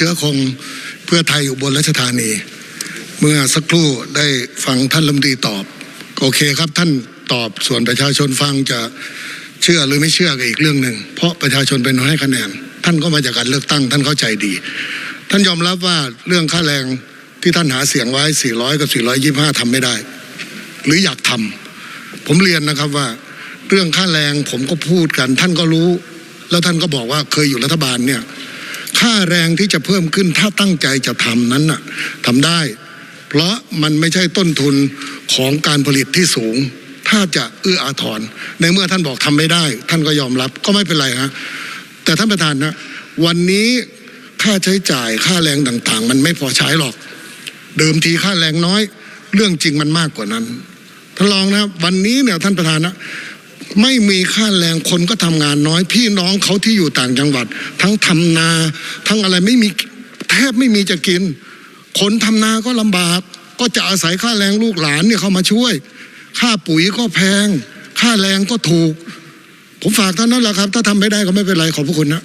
เชื้อคงเพื่อไทยอุบลราชธานี เมื่อสักครู่ได้ฟังท่านลำดีตอบ โอเคครับท่านตอบส่วนประชาชนฟังจะเชื่อหรือไม่เชื่อก็อีกเรื่องหนึ่งเพราะประชาชนเป็นคนให้คะแนน ท่านก็มาจากการเลือกตั้ง ท่านเข้าใจดี ท่านยอมรับว่าเรื่องค่าแรงที่ท่านหาเสียงไว้ 400 กับ 425ทำไม่ได้ หรืออยากทำผมเรียนนะครับว่าเรื่องค่าแรงผมก็พูดกัน ท่านก็รู้ แล้วท่านก็บอกว่าเคยอยู่รัฐบาลเนี่ย ค่าแรงที่จะเพิ่มขึ้นถ้าตั้งใจจะทำนั้นน่ะทำได้ เพราะมันไม่ใช่ต้นทุนของการผลิตที่สูง ถ้าจะเอื้ออาทรในเมื่อท่านบอกทำไม่ได้ ท่านก็ยอมรับก็ไม่เป็นไรฮะแต่ท่านประธานนะวันนี้ค่าใช้จ่ายค่าแรงต่างๆ มันไม่พอใช้หรอก เดิมทีค่าแรงน้อย เรื่องจริงมันมากกว่านั้นท่านลองนะวันนี้เนี่ยท่านประธานนะ ไม่มีค่าแรงคนก็ทำงานน้อย พี่น้องเขาที่อยู่ต่างจังหวัด ทั้งทำนา ทั้งอะไรไม่มีแทบไม่มีจะกิน คนทำนาก็ลำบาก ก็จะอาศัยค่าแรงลูกหลานเนี่ยเข้ามาช่วย ค่าปุ๋ยก็แพง ค่าแรงก็ถูก ผมฝากท่านนั่นแหละครับ ถ้าทำไม่ได้ก็ไม่เป็นไรขอบพระคุณนะ